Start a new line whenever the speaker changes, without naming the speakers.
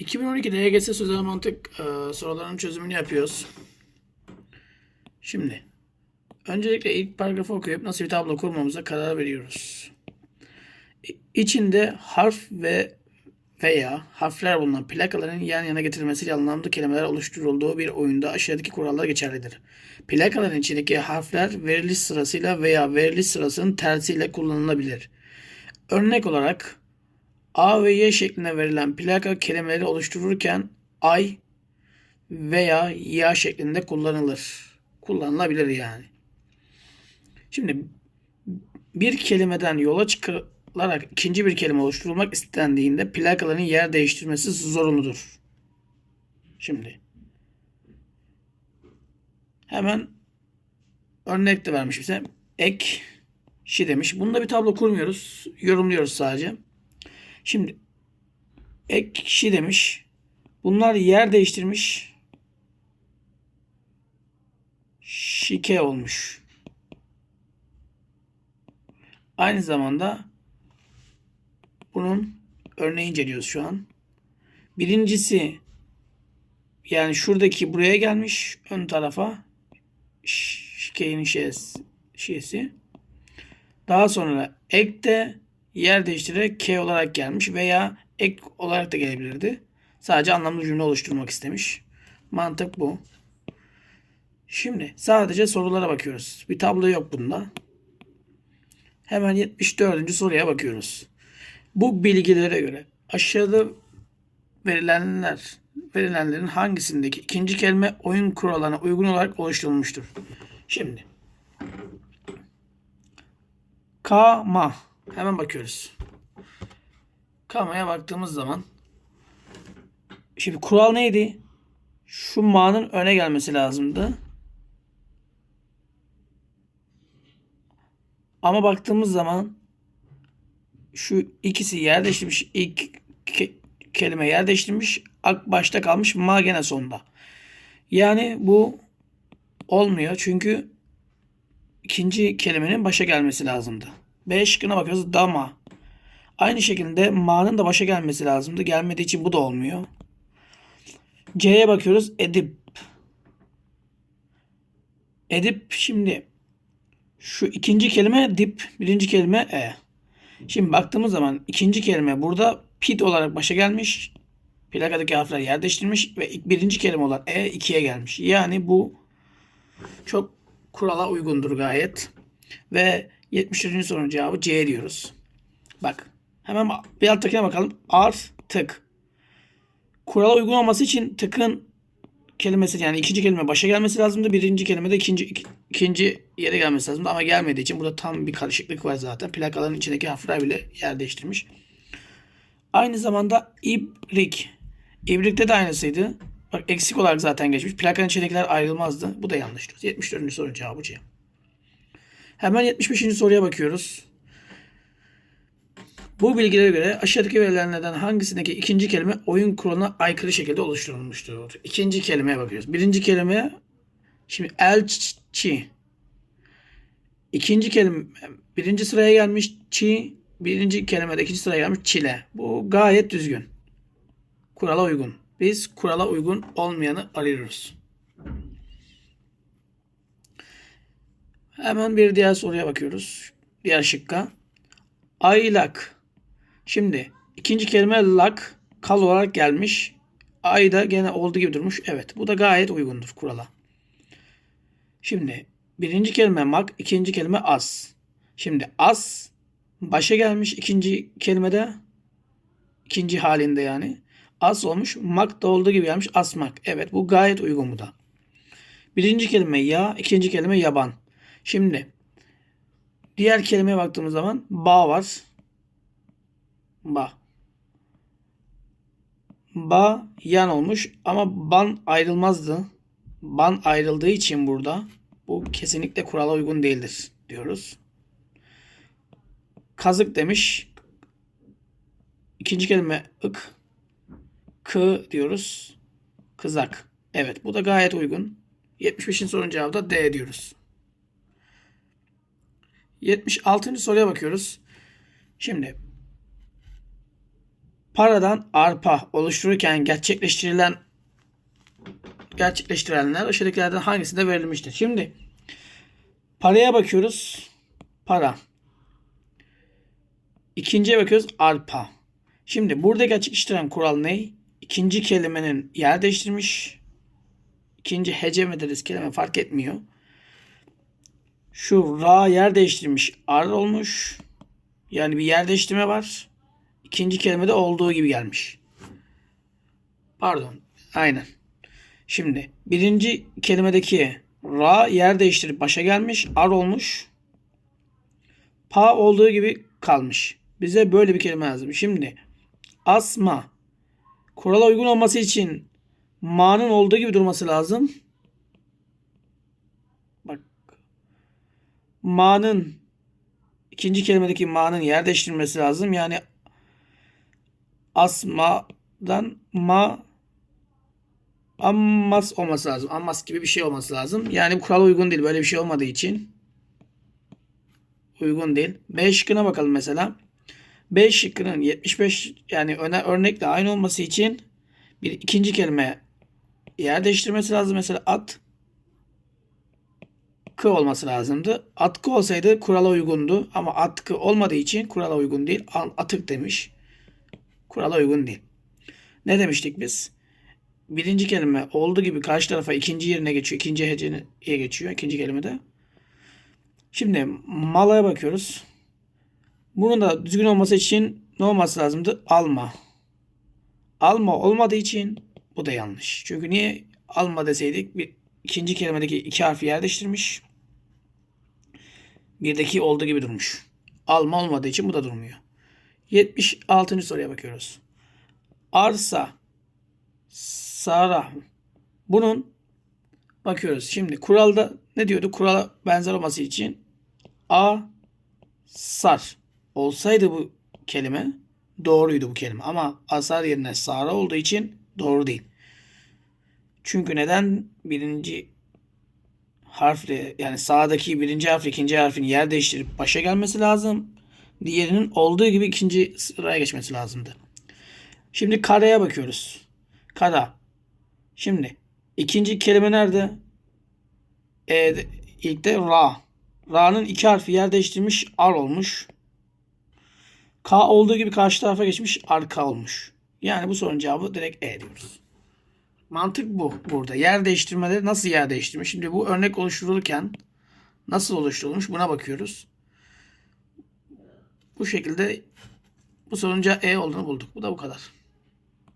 2012'de HGS sözel mantık e, sorularının çözümünü yapıyoruz. Şimdi öncelikle ilk paragrafı okuyup nasıl bir tablo kurmamıza karar veriyoruz. İçinde harf ve veya harfler bulunan plakaların yan yana getirilmesiyle anlamlı kelimeler oluşturulduğu bir oyunda aşağıdaki kurallar geçerlidir. Plakaların içindeki harfler veriliş sırasıyla veya veriliş sırasının tersiyle kullanılabilir. Örnek olarak A ve Y şeklinde verilen plaka kelimeleri oluştururken ay veya ya şeklinde kullanılır. Kullanılabilir yani. Şimdi bir kelimeden yola çıkılarak ikinci bir kelime oluşturulmak istendiğinde plakaların yer değiştirmesi zorunludur. Şimdi hemen örnek de vermiş bize. Ek şi demiş. Bunda bir tablo kurmuyoruz. Yorumluyoruz sadece. Şimdi ek kişi demiş. Bunlar yer değiştirmiş. Şike olmuş. Aynı zamanda bunun örneği inceliyoruz şu an. Birincisi yani şuradaki buraya gelmiş ön tarafa şikenin şişesi. Daha sonra ek de yer değiştirerek K olarak gelmiş veya ek olarak da gelebilirdi. Sadece anlamlı cümle oluşturmak istemiş. Mantık bu. Şimdi sadece sorulara bakıyoruz. Bir tablo yok bunda. Hemen 74. soruya bakıyoruz. Bu bilgilere göre aşağıda verilenler verilenlerin hangisindeki ikinci kelime oyun kurallarına uygun olarak oluşturulmuştur? Şimdi Kama. Hemen bakıyoruz. Kama'ya baktığımız zaman şimdi kural neydi? Şu ma'nın öne gelmesi lazımdı. Ama baktığımız zaman şu ikisi yer değiştirmiş. İlk ke- kelime yer. Ak başta kalmış. Ma gene sonda. Yani bu olmuyor. Çünkü ikinci kelimenin başa gelmesi lazımdı. B şıkkına bakıyoruz. Dama. Aynı şekilde ma'nın da başa gelmesi lazımdı. Gelmediği için bu da olmuyor. C'ye bakıyoruz. Edip. Edip şimdi şu ikinci kelime dip, birinci kelime e. Şimdi baktığımız zaman ikinci kelime burada pit olarak başa gelmiş. Plakadaki harfler yer değiştirmiş ve birinci kelime olan e ikiye gelmiş. Yani bu çok kurala uygundur gayet. Ve 73. sorunun cevabı C diyoruz. Bak hemen bir alttakine bakalım. Artık. Kurala uygun olması için tıkın kelimesi yani ikinci kelime başa gelmesi lazımdı. Birinci kelime de ikinci, ik- ikinci yere gelmesi lazımdı ama gelmediği için burada tam bir karışıklık var zaten. Plakaların içindeki harfler bile yer değiştirmiş. Aynı zamanda ibrik. İbrik'te de aynısıydı. Bak eksik olarak zaten geçmiş. Plakanın içindekiler ayrılmazdı. Bu da yanlış. 74. sorunun cevabı C. Hemen 75. soruya bakıyoruz. Bu bilgilere göre aşağıdaki verilenlerden hangisindeki ikinci kelime oyun kuralına aykırı şekilde oluşturulmuştur? İkinci kelimeye bakıyoruz. Birinci kelime şimdi elçi. İkinci kelime birinci sıraya gelmiş çi. Birinci kelimede ikinci sıraya gelmiş çile. Bu gayet düzgün. Kurala uygun. Biz kurala uygun olmayanı arıyoruz. Hemen bir diğer soruya bakıyoruz. Diğer şıkka. Aylak. Şimdi ikinci kelime lak kal olarak gelmiş. Ay da gene olduğu gibi durmuş. Evet bu da gayet uygundur kurala. Şimdi birinci kelime mak, ikinci kelime as. Şimdi as başa gelmiş ikinci kelimede. ikinci halinde yani. As olmuş. Mak da olduğu gibi gelmiş. Asmak. Evet bu gayet uygun bu da. Birinci kelime ya, ikinci kelime yaban. Şimdi diğer kelimeye baktığımız zaman ba var. Ba. Ba yan olmuş ama ban ayrılmazdı. Ban ayrıldığı için burada bu kesinlikle kurala uygun değildir diyoruz. Kazık demiş. İkinci kelime ık. Kı diyoruz. Kızak. Evet bu da gayet uygun. 75'in sorunun cevabı da D diyoruz. 76. soruya bakıyoruz. Şimdi paradan arpa oluştururken gerçekleştirilen gerçekleştirilenler aşağıdakilerden hangisinde verilmiştir? Şimdi paraya bakıyoruz. Para. İkinciye bakıyoruz arpa. Şimdi burada gerçekleştiren kural ne? İkinci kelimenin yer değiştirmiş. İkinci hece mi deriz kelime fark etmiyor. Şu ra yer değiştirmiş ar olmuş. Yani bir yer değiştirme var. İkinci kelimede olduğu gibi gelmiş. Pardon. Aynen. Şimdi birinci kelimedeki ra yer değiştirip başa gelmiş. Ar olmuş. Pa olduğu gibi kalmış. Bize böyle bir kelime lazım. Şimdi asma kurala uygun olması için ma'nın olduğu gibi durması lazım. Ma'nın ikinci kelimedeki ma'nın yer değiştirilmesi lazım. Yani asmadan ma ammas olması lazım. Ammas gibi bir şey olması lazım. Yani bu kurala uygun değil. Böyle bir şey olmadığı için uygun değil. B şıkkına bakalım mesela. B şıkkının 75 yani öne, örnekle aynı olması için bir ikinci kelime yer değiştirmesi lazım. Mesela at atkı olması lazımdı. Atkı olsaydı kurala uygundu ama atkı olmadığı için kurala uygun değil. Atık demiş. Kurala uygun değil. Ne demiştik biz? Birinci kelime olduğu gibi karşı tarafa ikinci yerine geçiyor. İkinci heceye geçiyor. ikinci kelimede. Şimdi malaya bakıyoruz. Bunun da düzgün olması için ne olması lazımdı? Alma. Alma olmadığı için bu da yanlış. Çünkü niye alma deseydik bir ikinci kelimedeki iki harfi yerleştirmiş. 1'deki olduğu gibi durmuş. Alma olmadığı için bu da durmuyor. 76. soruya bakıyoruz. Arsa Sara bunun bakıyoruz. Şimdi kuralda ne diyordu? Kurala benzer olması için A sar olsaydı bu kelime doğruydu bu kelime. Ama asar yerine sara olduğu için doğru değil. Çünkü neden? Birinci harfle yani sağdaki birinci harf ikinci harfin yer değiştirip başa gelmesi lazım. Diğerinin olduğu gibi ikinci sıraya geçmesi lazımdı. Şimdi kareye bakıyoruz. Kara. Şimdi ikinci kelime nerede? E, ilk de ra. Ra'nın iki harfi yer değiştirmiş ar olmuş. K olduğu gibi karşı tarafa geçmiş arka olmuş. Yani bu sorunun cevabı direkt E diyoruz. Mantık bu burada. Yer değiştirmeleri nasıl yer değiştirmiş? Şimdi bu örnek oluşturulurken nasıl oluşturulmuş buna bakıyoruz. Bu şekilde bu sorunca E olduğunu bulduk. Bu da bu kadar.